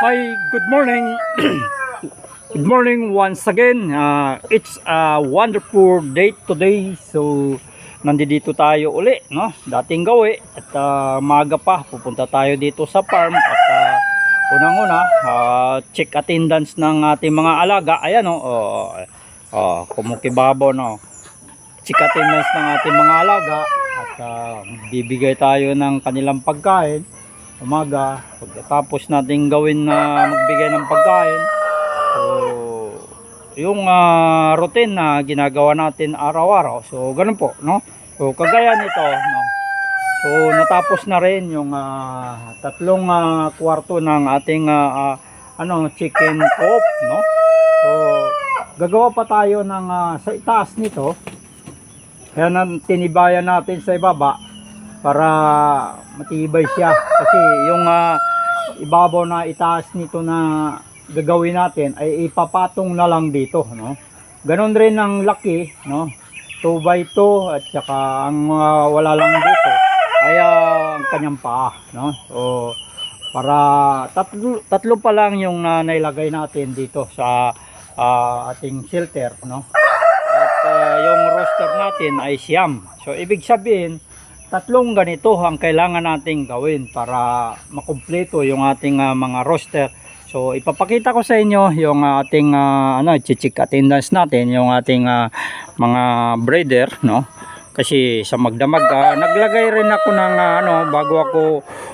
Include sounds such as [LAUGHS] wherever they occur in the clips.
Hi, good morning. [COUGHS] good morning once again. Uh, it's a wonderful day today. So, nandito tayo uli, no? Dating gawi at uh, maga pa pupunta tayo dito sa farm at uh, unang-una, uh, check attendance ng ating mga alaga. Ayan, no? Oh, oh, kumukibabaw, no? Check attendance ng ating mga alaga at uh, bibigay tayo ng kanilang pagkain umaga pagkatapos natin gawin na magbigay ng pagkain so yung ah, routine na ginagawa natin araw-araw so ganun po no? So kagaya nito no? So natapos na rin yung ah, tatlong ah, kwarto ng ating ah, ah, ano chicken coop no? So gagawa pa tayo ng ah, sa itaas nito. Kaya nang tinibayan natin sa ibaba para matibay siya. Kasi yung ah, ibabaw na itaas nito na gagawin natin ay ipapatong na lang dito no? Ganon rin ang laki no? 2 by 2 at saka ang ah, wala lang dito ay ah, ang kanyang paa no? So para tatlo, tatlo pa lang yung na nailagay natin dito sa ah, ating shelter no? At ah, yung roster natin ay siyam. So ibig sabihin tatlong ganito ang kailangan nating gawin para makumpleto yung ating ah, mga roster. So ipapakita ko sa inyo yung ating uh, ano chichik attendance natin, yung ating ah, mga breeder, no? Kasi sa magdamag ah, naglagay rin ako ng ah, ano bago ako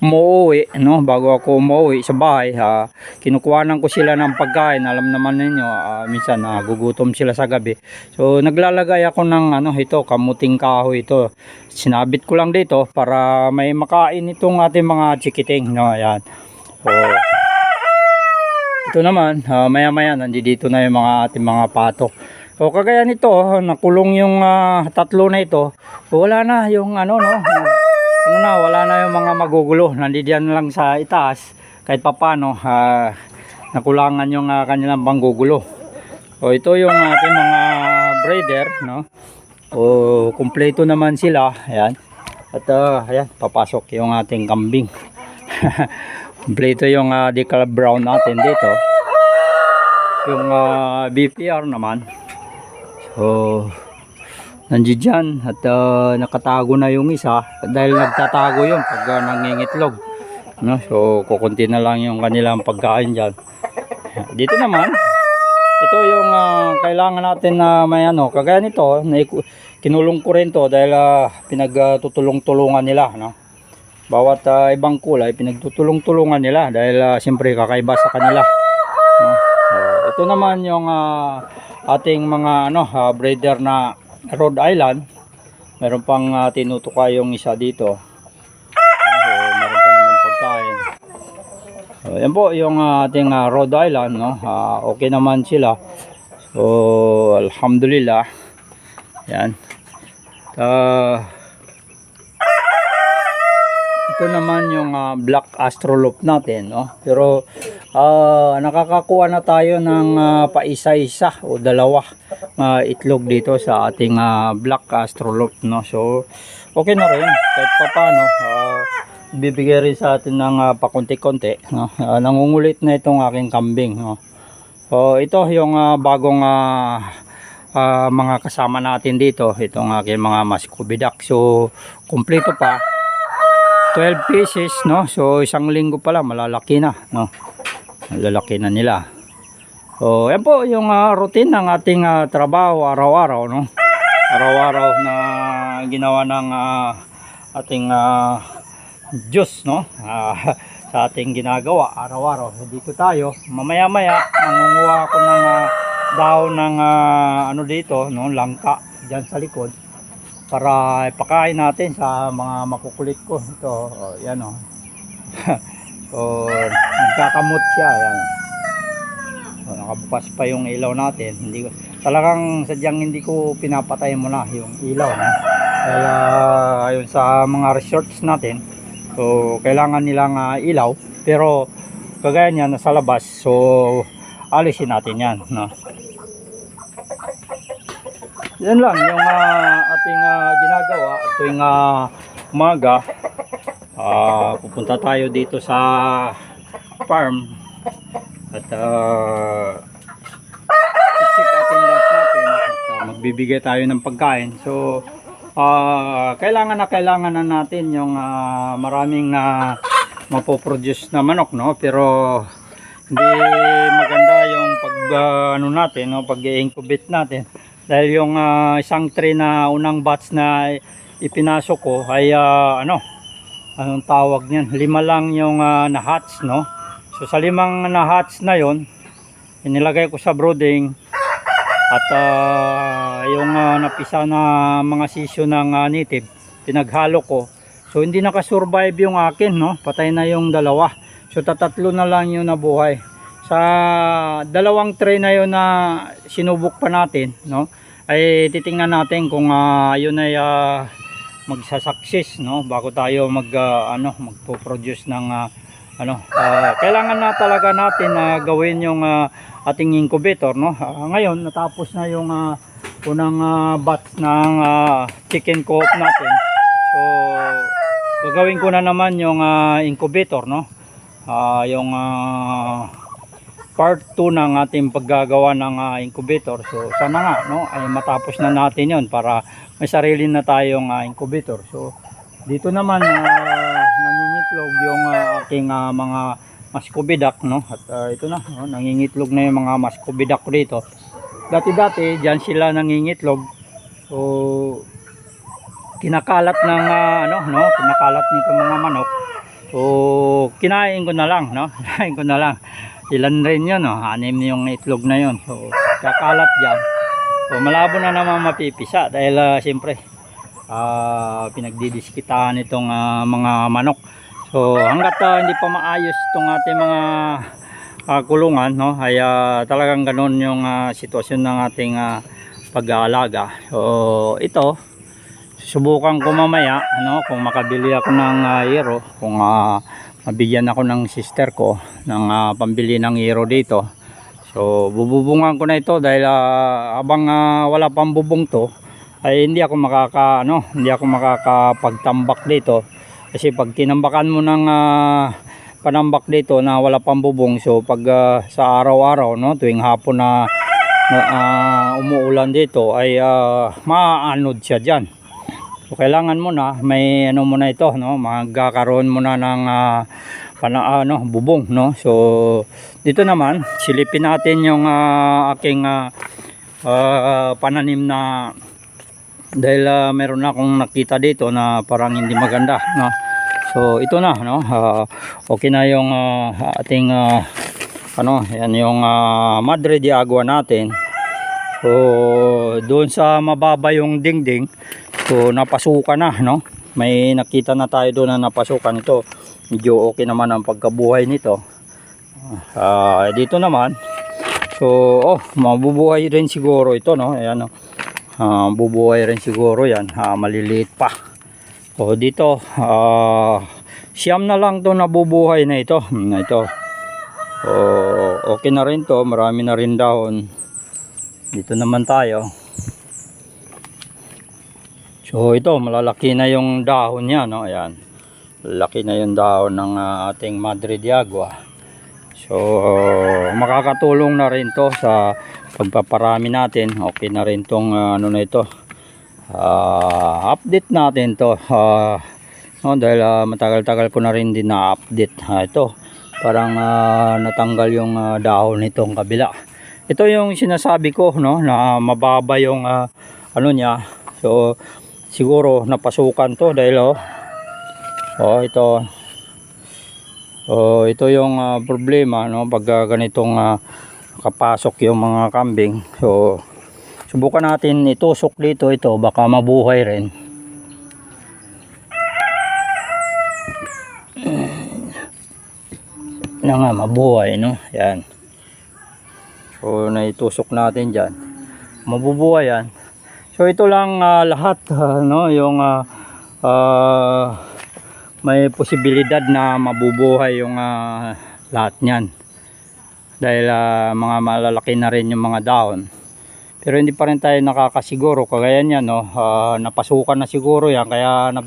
umuwi, no? Bago ako umuwi sa bahay, ha, kinukuhanan ko sila ng pagkain. Alam naman ninyo, ah, minsan nagugutom sila sa gabi. So naglalagay ako ng ano ito, kamuting kahoy ito sinabit ko lang dito para may makain itong ating mga chikiting no ayan so ito naman maya maya nandito na yung mga ating mga pato so kagaya nito nakulong yung ah, tatlo na ito. Wala na yung ano no? Ano na wala na yung mga magugulo. Nandiyan lang sa itaas. Kahit papano ah, nakulangan yung ah, kanilang panggugulo. So ito yung ating mga breeder no? O kumpleto naman sila. Ayan. At uh, ayan papasok yung ating kambing. [LAUGHS] Kumpleto yung uh, decal brown natin dito. Yung uh, BPR naman so nandiyan at uh, nakatago na yung isa dahil nagtatago yun pag uh, nangingitlog no? so kukunti na lang yung kanilang pagkain dyan dito naman ito yung ah, kailangan natin na may ano kagaya nito naiku- kinulong ko rin to dahil ah, pinagtutulong-tulungan nila no bawat ah, ibang kulay pinagtutulong-tulungan nila dahil uh, siyempre kakaiba sa kanila no? So, ito naman yung ah, ating mga ano ah, breeder na Rhode Island meron pang uh, tinutuka yung isa dito so, meron pa naman pagkain So, yan po yung ah, ating ah, Rhode Island, no? Ah, okay naman sila. So, alhamdulillah. Yan. Ah, ito naman yung ah, Black Astrolop natin, no? Pero ah, nakakakuha na tayo ng ah, paisa-isa o dalawa ah, itlog dito sa ating ah, Black Astrolop, no? So, okay na rin kahit pa paano. ah, bibigay rin sa atin ng ah, pakunti-kunti no? Ah, nangungulit na itong aking kambing no? so ito yung ah, bagong ah, ah, mga kasama natin dito itong aking mga maskubidak so kumpleto pa 12 pieces no so isang linggo pala malalaki na no malalaki na nila. So yan po yung ah, routine ng ating ah, trabaho araw-araw no? Araw-araw na ginawa ng ah, ating ah, Diyos no? Ah, [LAUGHS] sa ating ginagawa araw-araw. Dito tayo. Mamaya-maya mangunguha ako ng ah, daon ng ah, ano dito no? Langka diyan sa likod para ipakain natin sa mga makukulit ko. Ito oh, yan oh [LAUGHS] so nagkakamot siya yan so, nakabukas pa yung ilaw natin hindi ko talagang sadyang hindi ko pinapatay muna yung ilaw no? ah, ayun sa mga resorts natin So, kailangan nilang ah, ilaw. Pero, kagaya niya, nasa labas. So, alisin natin yan. No? Yan lang yung ah, ating ah, ginagawa tuwing ah, umaga. Ah, pupunta tayo dito sa farm At uh, check atin lahat natin at uh, magbibigay tayo ng pagkain. So, ah, kailangan na kailangan na natin yung ah, maraming na mapoproduce na manok, no? Pero hindi maganda yung pag ah, ano natin, no? Pag-incubate natin. Dahil yung ah, isang tray na unang batch na ipinasok ko ay ah, ano, anong tawag niyan? Lima lang yung ah, na-hatch, no? So sa limang na-hatch na yon, inilagay ko sa brooding at ah, yung ah, napisa na mga sisyo ng ah, native, pinaghalo ko. So hindi nakasurvive yung akin, no? Patay na yung dalawa. So tatatlo na lang yung nabuhay. Sa dalawang tray na yun na sinubok pa natin, no? Ay titingnan natin kung ah, yun ay ah, magsasucess, no? Bago tayo mag ah, ano, magpo-produce ng ah, ano, ah, kailangan na talaga natin na gawin yung ah, ating incubator, no? Ah, ngayon natapos na yung ah, unang ah, batch ng ah, chicken coop natin. So gagawin ko na naman yung ah, incubator, no? Ah, yung ah, part 2 ng ating paggagawa ng ah, incubator. So sana nga no ay matapos na natin 'yon para may sarili na tayong ah, incubator. So dito naman ah, nangingitlog yung ah, aking ah, mga mascovidac no at ah, ito na no, nangingitlog na yung mga mascovidac ko dito. Dati-dati diyan sila nangingitlog. So kinakalat ng ah, ano no, kinakalat nito mga manok. So kinain ko na lang no, [LAUGHS] kinain ko na lang. Ilan rin 'yon no, anim yung itlog na 'yon. So kakalat diyan. So malabo na naman mapipisa dahil ah, siyempre ah pinagdidiskitahan itong ah, mga manok. So hangga't ah, hindi pa maayos itong ating mga ah, kulungan no ay ah, talagang ganun yung ah, sitwasyon ng ating ah, pag-aalaga. So ito susubukan ko mamaya ano kung makabili ako ng ah, hero kung ah, mabigyan ako ng sister ko ng ah, pambili ng hero dito. So bububungan ko na ito dahil ah, habang ah, wala pang bubong to ay hindi ako makaka ano, hindi ako makakapagtambak dito. Kasi pag tinambakan mo ng ah, panambak dito na wala pang bubong, so pag ah, sa araw-araw no, tuwing hapon na, ah, umuulan dito ay uh, maaanod siya diyan. So kailangan mo na may ano mo na ito no, magkakaroon mo na ng ah, pana, ano, bubong no. So dito naman silipin natin yung ah, aking ah, ah, pananim na dahil ah, meron na akong nakita dito na parang hindi maganda no? So ito na no? Ah, okay na yung ah, ating ah, ano yan yung ah, madre de agua natin. So doon sa mababa yung dingding so napasukan na no? May nakita na tayo doon na napasukan ito. Medyo okay naman ang pagkabuhay nito. Ah, dito naman. So oh mabubuhay rin siguro ito no? Ayan no? Ah, bubuhay rin siguro yan. Ah, maliliit pa. O dito ah, siyam na lang to nabubuhay na ito. Hmm, ito. O, okay na rin to. Marami na rin dahon. Dito naman tayo so ito malalaki na yung dahon niya no? Ayan. Laki na yung dahon ng ah, ating Madre de Agua so makakatulong na rin to sa pagpaparami natin. Okay na rin tong ah, ano na ito. Ah, update natin to. Ah, no, dahil ah, matagal-tagal ko na rin din na update Ah, ito parang ah, natanggal yung ah, dahon nitong kabila. Ito yung sinasabi ko no? Na mababa yung ah, ano niya. So siguro napasukan to dahil oh, oh ito. Oh ito yung ah, problema no pag ah, ganitong ah, kapasok yung mga kambing. So subukan natin itusok dito ito baka mabuhay rin. [CLEARS THROAT] Na nga mabuhay no? Yan. So naitusok natin dyan. Mabubuhay yan so ito lang ah, lahat [LAUGHS] ah, no yung ah, ah, may posibilidad na mabubuhay yung ah, lahat niyan. Dahil ah, mga malalaki na rin yung mga dahon. Pero hindi pa rin tayo nakakasiguro. Kagaya niyan no ah, napasukan na siguro yan kaya nap,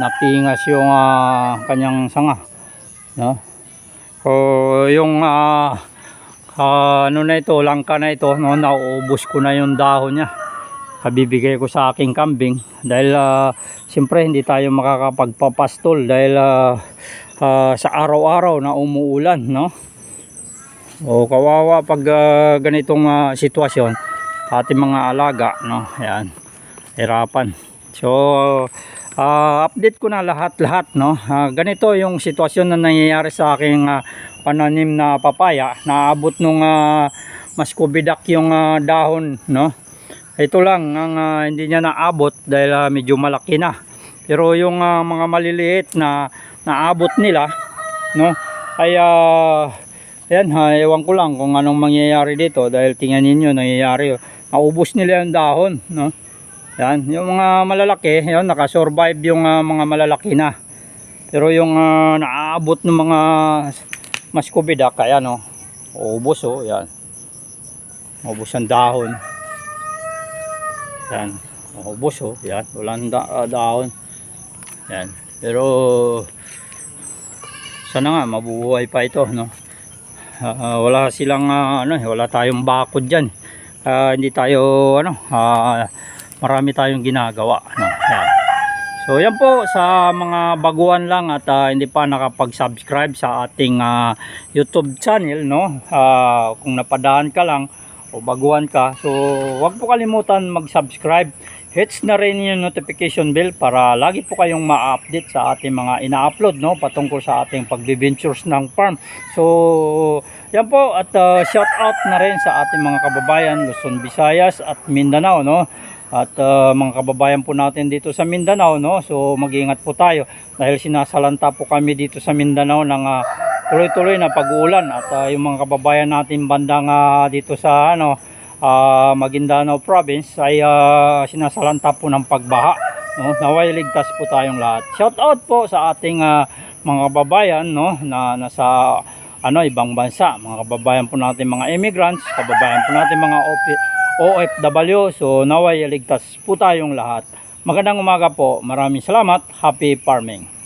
napingas yung ah, kanyang sanga no? So yung ah, ah, ano na ito, langka na ito, no, nauubos ko na yung dahon niya. Kabibigay ko sa aking kambing dahil ah, siyempre hindi tayo makakapagpapastol dahil ah, ah, sa araw-araw na umuulan, no? O kawawa pag ah, ganitong ah, sitwasyon ating mga alaga, no? Ayan. Hirapan. So, ah, update ko na lahat-lahat, no? Ah, ganito yung sitwasyon na nangyayari sa aking ah, pananim na papaya. Naabot nung uh, mas kubidak yung ah, dahon, no? Ito lang ang ah, hindi niya naabot dahil ah, medyo malaki na. Pero yung ah, mga maliliit na naabot nila, no? Ay ah, Ayan ha, ewan ko lang kung anong mangyayari dito dahil tingnan ninyo nangyayari. Naubos nila yung dahon, no? Yan, yung mga malalaki, yun, nakasurvive yung ah, mga malalaki na. Pero yung ah, naaabot ng mga mas kubidak, kaya no, ubos oh, yan. Ubos ang dahon. Yan, ubos oh, yan, walang da- ah, dahon. Yan, pero sana nga mabubuhay pa ito, no? Ah, wala silang ah, ano, eh, wala tayong bakod diyan. hindi tayo ano, ah, marami tayong ginagawa, no. Yan. So yan po sa mga baguhan lang at ah, hindi pa nakapag-subscribe sa ating ah, YouTube channel, no. Ah, kung napadaan ka lang o baguhan ka, so wag po kalimutan mag-subscribe. Hits na rin yung notification bell para lagi po kayong ma-update sa ating mga ina-upload no patungkol sa ating pagbe-ventures ng farm. So yan po at uh, shout out na rin sa ating mga kababayan Luzon, Visayas at Mindanao no. At uh, mga kababayan po natin dito sa Mindanao no. So mag-ingat po tayo dahil sinasalanta po kami dito sa Mindanao ng uh, tuloy-tuloy na pag-uulan at uh, yung mga kababayan natin bandang uh, dito sa ano ah, Maguindanao province ay ah, sinasalanta po ng pagbaha no? Naway ligtas po tayong lahat. Shout out po sa ating ah, mga kababayan no? Na nasa ano ibang bansa. Mga kababayan po natin mga immigrants kababayan po natin mga OFW so naway ligtas po tayong lahat. Magandang umaga po. Maraming salamat. Happy farming